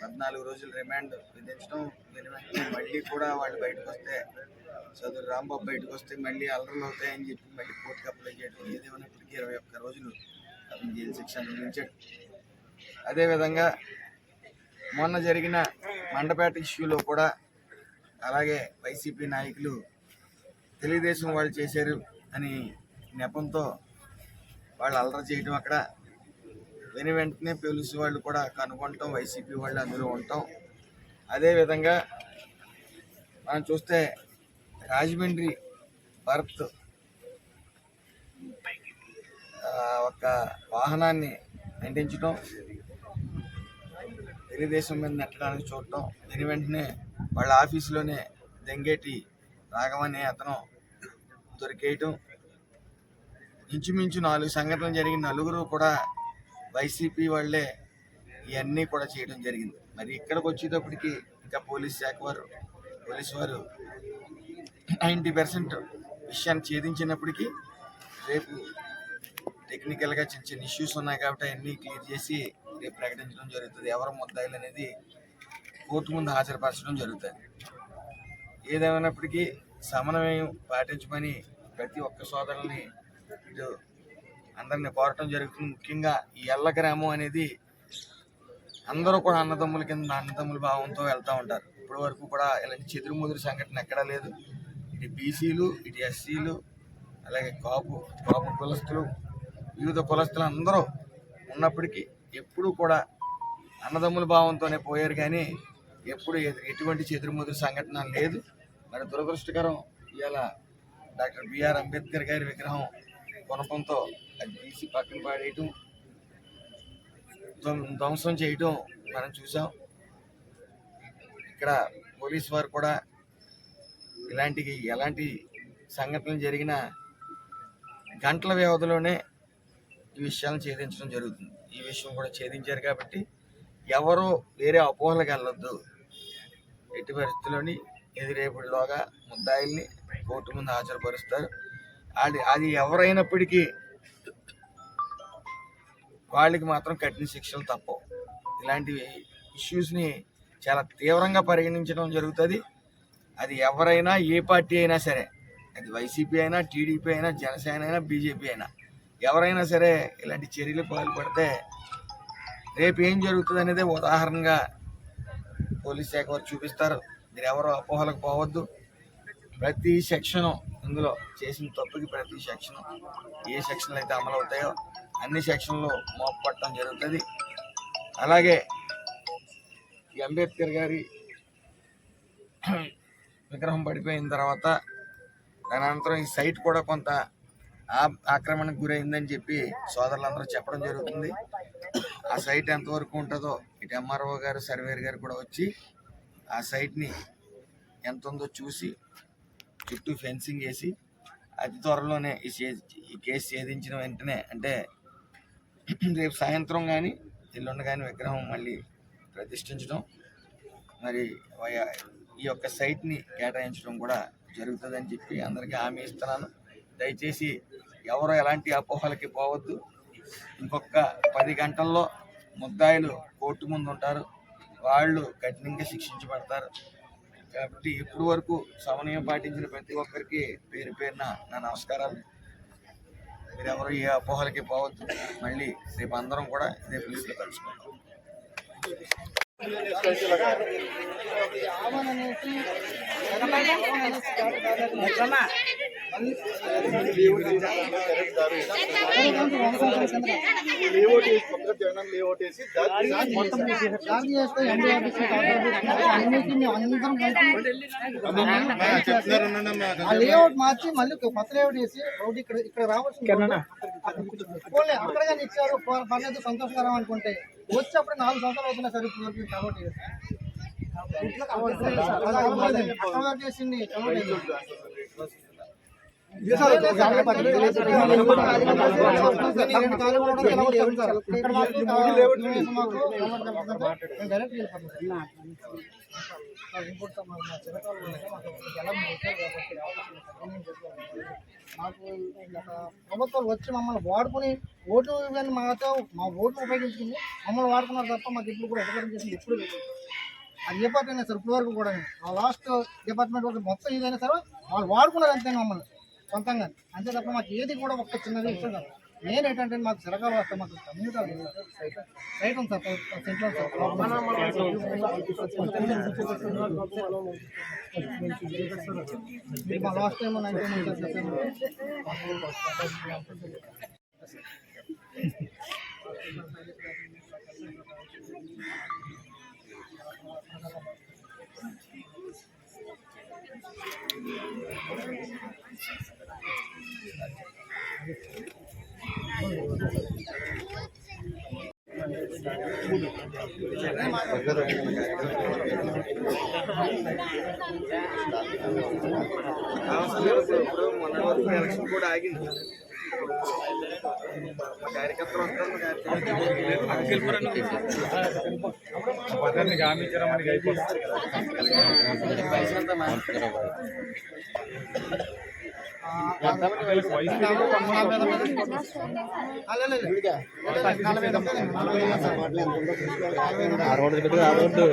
పద్నాలుగు రోజులు రిమాండ్ విధించడం మళ్ళీ కూడా వాళ్ళు బయటకు వస్తే చదువు రాంబాబు బయటకు వస్తే మళ్ళీ అల్లర్లు అవుతాయని చెప్పి మళ్ళీ కోర్టుకి అప్లై చేయడం ఏదేమైనప్పటికీ ఇరవై ఒక్క రోజులు అతను జైలు శిక్ష అనుభవించాడు. అదేవిధంగా మొన్న జరిగిన మండపేట ఇష్యూలో కూడా అలాగే వైసీపీ నాయకులు తెలుగుదేశం వాళ్ళు చేశారు అని నెపంతో వాళ్ళు అల్లరి చేయడం అక్కడ వెను వెంటనే పోలీసు వాళ్ళు కూడా కనుగొనటం వైసీపీ వాళ్ళు అందులో ఉండటం అదేవిధంగా మనం చూస్తే రాజమండ్రి భరత్ ఒక వాహనాన్ని అంటించడం తెలుగుదేశం మీద నెట్టడానికి చూడటం దీని వెంటనే వాళ్ళ ఆఫీసులోనే దెంగేటి రాఘవని అతను దొరికేయటం. ఇంచుమించు నాలుగు సంఘటనలు జరిగిన నలుగురు కూడా వైసీపీ వాళ్ళే ఇవన్నీ కూడా చేయడం జరిగింది. మరి ఇక్కడికి వచ్చేటప్పటికి ఇంకా పోలీస్ శాఖ వారు పోలీసు వారు నైంటీ పర్సెంట్ విషయాన్ని ఛేదించినప్పటికీ రేపు టెక్నికల్గా చిన్న చిన్న ఇష్యూస్ ఉన్నాయి కాబట్టి అవన్నీ క్లియర్ చేసి రేపు ప్రకటించడం జరుగుతుంది. ఎవరు ముద్దాయిలు అనేది కోర్టు ముందు హాజరుపరచడం జరుగుతుంది. ఏదేమైనప్పటికీ సమన్వయం పాటించమని ప్రతి ఒక్క సోదరుల్ని ఇటు అందరిని కోరటం జరుగుతుంది. ముఖ్యంగా ఈ ఎల్ల గ్రామం అనేది అందరూ కూడా అన్నదమ్ముల కింద అన్నదమ్ముల భావంతో వెళ్తూ ఉంటారు. ఇప్పటి వరకు కూడా ఇలాంటి చెదురుముదురు సంఘటన ఎక్కడా లేదు. ఇటు బీసీలు ఇటు ఎస్సీలు అలాగే కాపు కాపు కులస్తులు వివిధ కులస్తులు అందరూ ఉన్నప్పటికీ ఎప్పుడూ కూడా అన్నదమ్ముల భావంతోనే పోయారు కానీ ఎప్పుడు ఎటువంటి చెదురుముదురు సంఘటన లేదు. మరి దురదృష్టకరం ఇవాళ డాక్టర్ బిఆర్ అంబేద్కర్ గారి విగ్రహం కొనపంతో అది తీసి పక్కన పాడేయటం ధ్వం- ధ్వంసం చేయటం మనం చూసాం. ఇక్కడ పోలీస్ వారు కూడా ఇలాంటి ఎలాంటి సంఘటనలు జరిగినా గంటల వ్యవధిలోనే ఈ విషయాలను ఛేదించడం జరుగుతుంది. ఈ విషయం కూడా ఛేదించారు కాబట్టి ఎవరు వేరే అపోహలకు వెళ్ళొద్దు. ఎట్టి పరిస్థితుల్లోని ఎదురేపటిలోగా ముద్దాయిల్ని కోర్టు ముందు హాజరుపరుస్తారు. అది అది ఎవరైనప్పటికీ వాళ్ళకి మాత్రం కఠిన శిక్షలు తప్పవు. ఇలాంటి ఇష్యూస్ని చాలా తీవ్రంగా పరిగణించడం జరుగుతుంది. అది ఎవరైనా ఏ పార్టీ అయినా సరే అది వైసీపీ అయినా టీడీపీ అయినా జనసేన అయినా బీజేపీ అయినా ఎవరైనా సరే ఇలాంటి చర్యలు పాల్పడితే రేపు ఏం జరుగుతుంది అనేది ఉదాహరణగా పోలీస్ శాఖ వారు చూపిస్తారు. మీరు ఎవరు అపోహలకు పోవద్దు. ప్రతి సెక్షను ఇందులో చేసిన తప్పుకి ప్రతి సెక్షను ఏ సెక్షన్లు అయితే అమలు అవుతాయో అన్ని సెక్షన్లు మోపట్టడం జరుగుతుంది. అలాగే అంబేద్కర్ గారి విగ్రహం పడిపోయిన తర్వాత దాని అనంతరం ఈ సైట్ కూడా కొంత ఆక్రమణకు గురైందని చెప్పి సోదరులందరూ చెప్పడం జరుగుతుంది. ఆ సైట్ ఎంతవరకు ఉంటుందో ఇటు ఎంఆర్ఓ గారు సర్వేర్ గారు కూడా వచ్చి ఆ సైట్ని ఎంత ఉందో చూసి చుట్టూ ఫెన్సింగ్ వేసి అతి త్వరలోనే ఈ చే- ఈ కేసు ఛేదించిన వెంటనే అంటే రేపు సాయంత్రం కానీ ఎల్లుండి కానీ విగ్రహం మళ్ళీ ప్రతిష్ఠించడం మరి ఈ యొక్క సైట్ని కేటాయించడం కూడా జరుగుతుందని చెప్పి అందరికీ హామీ ఇస్తున్నాను. దయచేసి ఎవరు ఎలాంటి అపోహలకి పోవద్దు. ఇంకొక పది గంటల్లో ముద్దాయిలు కోర్టు ముందు ఉంటారు వాళ్ళు కఠినంగా శిక్షించబడతారు. కాబట్టి ఇప్పుడు వరకు సమన్వయం పాటించిన ప్రతి ఒక్కరికి పేరు పేరున నా నమస్కారాలు. మీరు ఎవరు ఏ అపోహలకి పోవద్దు. మళ్ళీ రేపు అందరం కూడా ఇదే ప్లేస్లో కలుసుకుంటాం లేఅవుట్ వేసి జగన్ వేసి మార్చి మళ్ళీ కొత్త లేఅవుట్ వేసి రోడ్డు ఇక్కడ ఇక్కడ రావచ్చు అక్కడ కానీ ఇచ్చారు పర్లేదు సంతోషకరం అనుకుంటే. వచ్చి అప్పుడు నాలుగు సంవత్సరాలు అవుతున్నాయి సార్ ఇప్పుడు కాబట్టి చేసింది మాకు వచ్చి మమ్మల్ని వాడుకొని ఓటు ఇవన్నీ మాతో మా ఓటును ఉపయోగించుకుని మమ్మల్ని వాడుకున్నారు తప్ప మాకు ఇప్పుడు కూడా ఉపయోగం చేసింది ఎప్పుడు. అది అయినా సార్ ఇప్పుడు వరకు కూడా ఆ లాస్ట్ డిపార్ట్మెంట్ వరకు మొత్తం ఏదైనా సరే వాళ్ళు వాడుకున్నారు అంతే మమ్మల్ని? సొంతంగా అంతే తప్ప మాకు ఏది కూడా ఒక్క చిన్నది ఇష్టం కాదు. నేను ఏంటంటే మాకు చిరకాలు వస్తే మాకు కమ్యూనిటీ రైట్ ఉంది sir central sir. Last time nineteen ఇప్పుడు మొన్న వరకు ఎలక్షన్ కూడా ఆగింది మా కార్యకర్తలు వస్తారు మా ఆ రోడ్డు ఆ రోడ్డు